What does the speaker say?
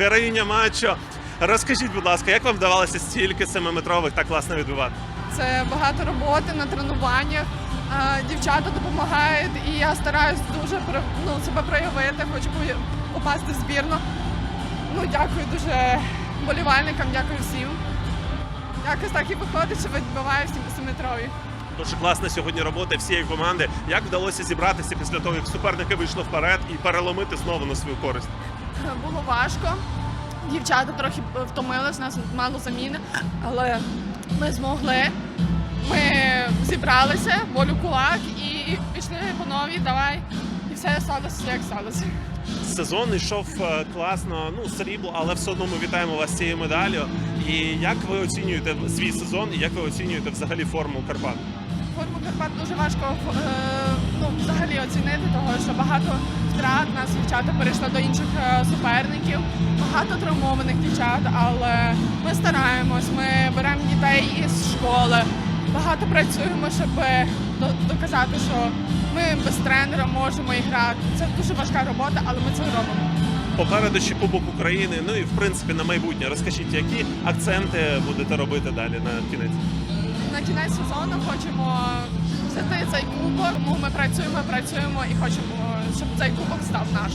героїня матчу. Розкажіть, будь ласка, як вам вдавалося стільки семиметрових так класно відбивати? Це багато роботи на тренуваннях. Дівчата допомагають, і я стараюсь дуже ну, себе проявити. Хочу попасти в збірну. Ну, дякую дуже болівальникам, дякую всім. Якось так і виходить, що відбиваю всі семиметрові. Дуже класна сьогодні робота всієї команди. Як вдалося зібратися після того, як суперники вийшли вперед і переломити знову на свою користь? Було важко. Дівчата трохи втомились, нас мало заміни, але ми змогли. Ми зібралися, волю кулак і пішли по новій, давай. І все сталося, як сталося. Сезон йшов е, класно, ну срібло, але все одно ми вітаємо вас з цією медаллю. І як ви оцінюєте свій сезон, і як ви оцінюєте взагалі форму Карпат? Форму Карпат дуже важко е, ну, взагалі оцінити, тому що багато втрат нас дівчата перейшли до інших е, суперників, багато травмованих дівчат, але ми стараємось, ми беремо дітей із школи, багато працюємо, щоб доказати, що ми без тренера можемо і грати. Це дуже важка робота, але ми це робимо. Попереду ще Кубок України, ну і в принципі на майбутнє. Розкажіть, які акценти будете робити далі на кінець? На кінець сезону хочемо цей кубок, тому ми працюємо, працюємо і хочемо, щоб цей кубок став наш.